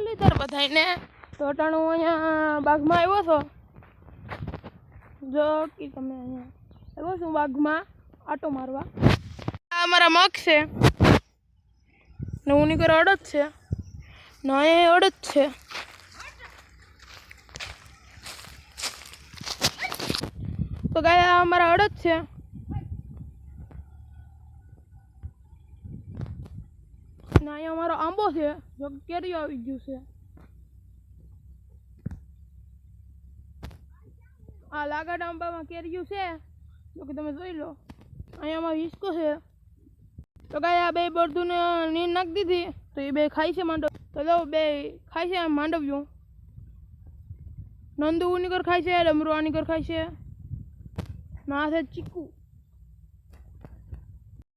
મુરલીધર બધાયને? તો અટાણું અહીંયા બાગમાં આવ્યો છો? જો કે તમે અહીંયા આવ્યો છું બાગમાં આટો મારવા? આ અમારા મગ છે. ને હું નીકળે અડદ છે. ને અહીંયા અડદ છે. તો ગાય અમારા અડદ છે. ને અહીંયા અમારો આંબો છે. જો કે કેરીઓ આવી ગયું છે. આ લાગાડ આંબામાં કેરીયું છે. જો કે તમે જોઈ લો. અહીંયા અમારો હિસકો છે. તો કાંઈ આ બે બળદુને નીંદ નાખી દીધી. તો એ બે ખાય છે માંડવ. તો લો, બે ખાય છે માંડવ્યું નંદુ ઉનીકર ખાય છે, ડમરું આનીકર ખાય છે. ના છે ચીકુ.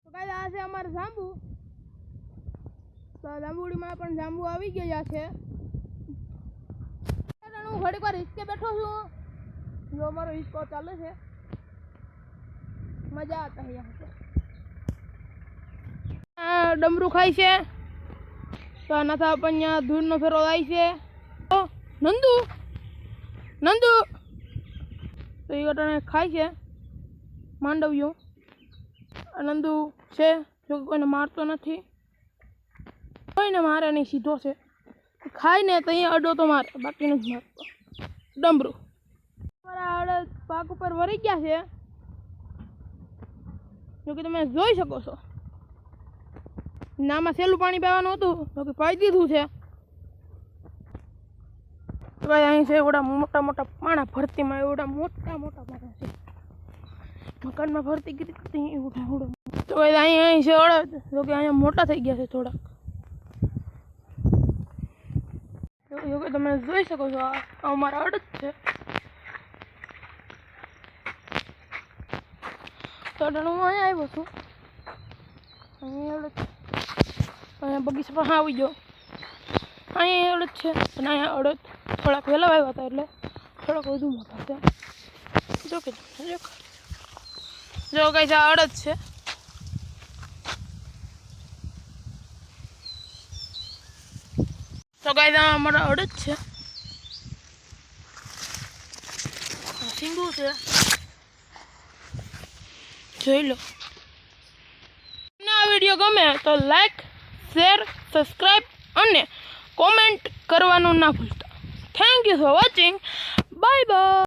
તો કાંઈ આ છે અમારે જાંબુ. તો જાંબુડીમાં પણ જાંબુ આવી ગયા છે. હું ઘડીક વાર હિસકે બેઠો છું. જો અમારો હિસકો ચાલે છે. મજા આવતા આ ડમરું ખાય છે. તો આનાથી આપણને ધૂળનો ફેરો થાય છે. નંદુ! નંદુ! તો એ ઘટાને ખાય છે. માંડવ્યું. નંદુ છે જો કોઈને મારતો નથી. કોઈને મારે નહીં, સીધો છે. ખાય ને તો અહીંયા અડો તો મારે, બાકી નથી મારતો. ડમરું. મારા અડદ પાક ઉપર વળી ગયા છે. જો કે તમે જોઈ શકો છો. નામાં સહેલું પાણી પીવાનું હતું જોકે પાઈ દીધું છે. ભાઈ, અહીં છે એવડા મોટા મોટા પાણા ભરતીમાં એવડા મોટા મોટા પાણા છે. મકાનમાં ભરતી કીધી એવડા એવડા તો ભાઈ, અહીં અહીં છે અડદ. જો કે અહીંયા મોટા થઈ ગયા છે થોડાક. કે તમે જોઈ શકો છો, આ અમારા અડદ છે. તો હું અહીંયા આવ્યો છું. અહીંયા અડદ અહીંયા બગીચા પણ આવી ગયો. અહીંયા અડદ છે અને અહીંયા અડદ થોડાક વહેલા આવ્યા હતા એટલે થોડાક વધુ મોટા છે જો કે, જો જો કઈ આ અડદ છે. ગાય અમારા અડદ છે. છે. જોઈ લો. આ વીડિયો ગમે તો લાઈક શેર સબસ્ક્રાઈબ અને કોમેન્ટ કરવાનું ના ભૂલતા. Thank you for watching bye bye